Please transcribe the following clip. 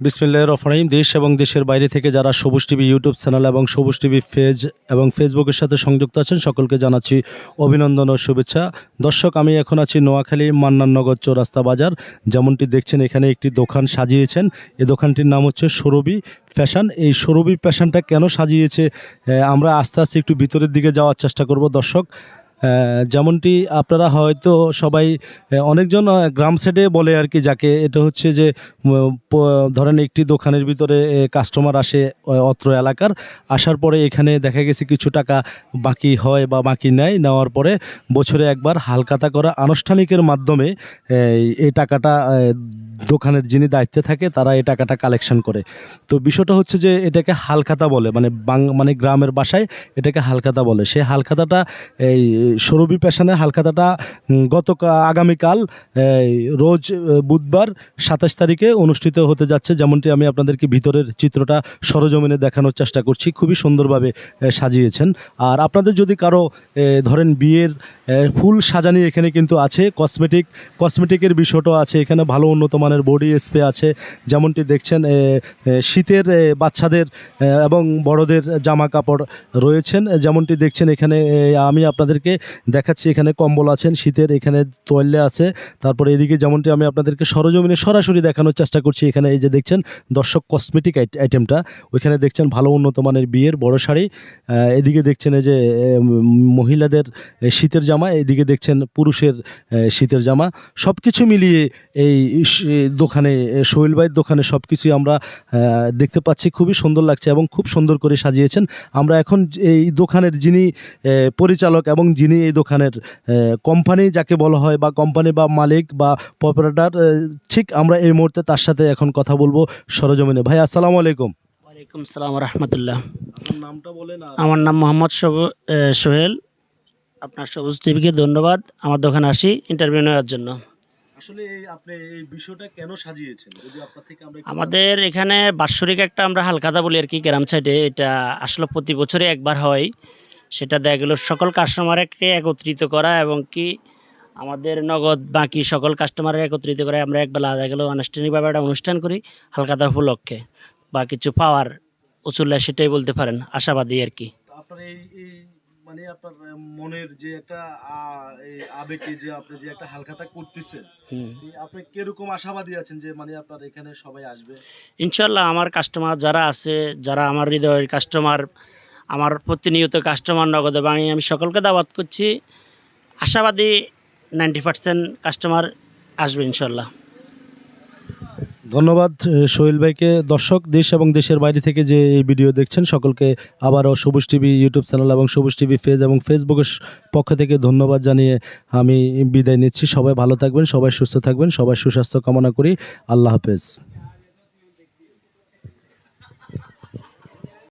বিসমিল্লাহ রফরাইম দেশ এবং দেশের বাইরে থেকে যারা সবুজ টিভি ইউটিউব চ্যানেল এবং সবুজ টিভি পেজ এবং ফেসবুকের সাথে সংযুক্ত আছেন, সকলকে জানাচ্ছি অভিনন্দন ও শুভেচ্ছা। দর্শক, আমি এখন আছি নোয়াখালী মান্নাননগর চৌরাস্তা বাজার। যেমনটি দেখছেন, এখানে একটি দোকান সাজিয়েছেন। এই দোকানটির নাম হচ্ছে সরবি ফ্যাশন। এই সরবি ফ্যাশনটা কেন সাজিয়েছে? আমরা আস্তে আস্তে একটু ভিতরের দিকে যাওয়ার চেষ্টা করব। দর্শক যেমনটি আপনারা হয়তো সবাই অনেকজন গ্রাম সাইডে বলে আর কি, যাকে এটা হচ্ছে যে ধরেন একটি দোকানের ভিতরে কাস্টমার আসে অত্র এলাকার, আসার পরে এখানে দেখা গেছে কিছু টাকা বাকি হয় বা বাকি নেয়, নেওয়ার পরে বছরে একবার হালকাতা করা আনুষ্ঠানিকের মাধ্যমে এই টাকাটা দোকানের যিনি দায়িত্বে থাকে, তারা এই টাকাটা কালেকশন করে। তো বিষয়টা হচ্ছে যে, এটাকে হালখাতা বলে মানে বাং মানে গ্রামের বাসায় এটাকে হালখাতা বলে। সেই হালখাতাটা, এই সরবি পেশানের হালখাতাটা গত আগামীকাল রোজ বুধবার সাতাশ তারিখে অনুষ্ঠিত হতে যাচ্ছে। যেমনটি আমি আপনাদেরকে ভিতরের চিত্রটা সরজমিনে দেখানোর চেষ্টা করছি। খুবই সুন্দরভাবে সাজিয়েছেন। আর আপনাদের যদি কারও ধরেন বিয়ের ফুল সাজানি এখানে কিন্তু আছে, কসমেটিক, কসমেটিকের বিষয়টাও আছে, এখানে ভালো উন্নত মানের বডি স্প্রে আছে। যেমনটি দেখছেন শীতের বাচ্চাদের এবং বড়দের জামা কাপড় রয়েছেন। যেমনটি দেখছেন এখানে আমি আপনাদেরকে দেখাচ্ছি, এখানে কম্বল আছেন, শীতের এখানে তোয়াল্লে আছে। তারপরে এদিকে যেমনটি আমি আপনাদেরকে সরজমিনে সরাসরি দেখানোর চেষ্টা করছি, এখানে এই যে দেখছেন দর্শক কসমেটিক আইটেমটা ওইখানে দেখছেন ভালো উন্নত মানের বিয়ের বড় শাড়ি। এদিকে দেখছেন এই যে মহিলাদের শীতের জামা, এদিকে দেখছেন পুরুষের শীতের জামা। সব কিছু মিলিয়ে এই দোকানে ভাইয়ের দোকানে সব কিছুই আমরা দেখতে পাচ্ছি। খুবই সুন্দর লাগছে এবং খুব সুন্দর করে সাজিয়েছেন। আমরা এখন এই দোকানের যিনি পরিচালক এবং যিনি এই দোকানের কোম্পানি যাকে বলা হয় বা কোম্পানি বা মালিক বা প্রপারেটার ঠিক আমরা এই মুহূর্তে তার সাথে এখন কথা বলব সরজমিনে। ভাই আসসালামু আলাইকুম। ওয়ালাইকুম সালাম রহমতুল্লাহ। নামটা বলেন আমার নাম মোহাম্মদ সোহেল। আপনার সবুজ টিভিকে ধন্যবাদ। আমার দোকানে আসি ইন্টারভিউ নেওয়ার জন্য। আসলে আপনি এই বিষয়টা কেন সাজিয়েছেন? যদি আপনার থেকে আমরা আমাদের এখানে বাৎসরিক একটা আমরা হালখাতা বলি আর কি গ্রাম সাইডে। এটা আসলে প্রতি বছরে একবার হয়। সেটা দেখা গেল সকল কাস্টমারকে একত্রিত করা এবং কি আমাদের নগদ বাকি সকল কাস্টমার একত্রিত করে আমরা একবেলা দেখা গেল। আনুষ্ঠানিকভাবে একটা অনুষ্ঠান করি হালখাতা উপলক্ষে। বা কিছু পাওয়ার উচুল্লা সেটাই বলতে পারেন। আশাবাদী আর কি। আপনার এই এই মানে আপনার মনের যে একটা আবেগে যে আপনি যে একটা হালখাতা করতেছেন আপনি কীরকম আশাবাদী আছেন যে মানে আপনার এখানে সবাই আসবে? ইনশাল্লাহ আমার কাস্টমার যারা আছে যারা আমার হৃদয়ের কাস্টমার আমার প্রতিনিয়ত কাস্টমার নগদে বানিয়ে আমি সকলকে দাওয়াত করছি। আশাবাদী নাইনটি পার্সেন্ট কাস্টমার আসবে ইনশাল্লাহ ধন্যবাদ সোহেল ভাইকে। দর্শক, দেশ এবং দেশের বাইরে থেকে যে এই ভিডিও দেখছেন, সকলকে আবারও সবুজ টিভি ইউটিউব চ্যানেল এবং সবুজ টিভি পেজ এবং ফেসবুকের পক্ষ থেকে ধন্যবাদ জানিয়ে আমি বিদায় নিচ্ছি। সবাই ভালো থাকবেন, সবাই সুস্থ থাকবেন, সবাই সুস্বাস্থ্য কামনা করি। আল্লাহ হাফেজ।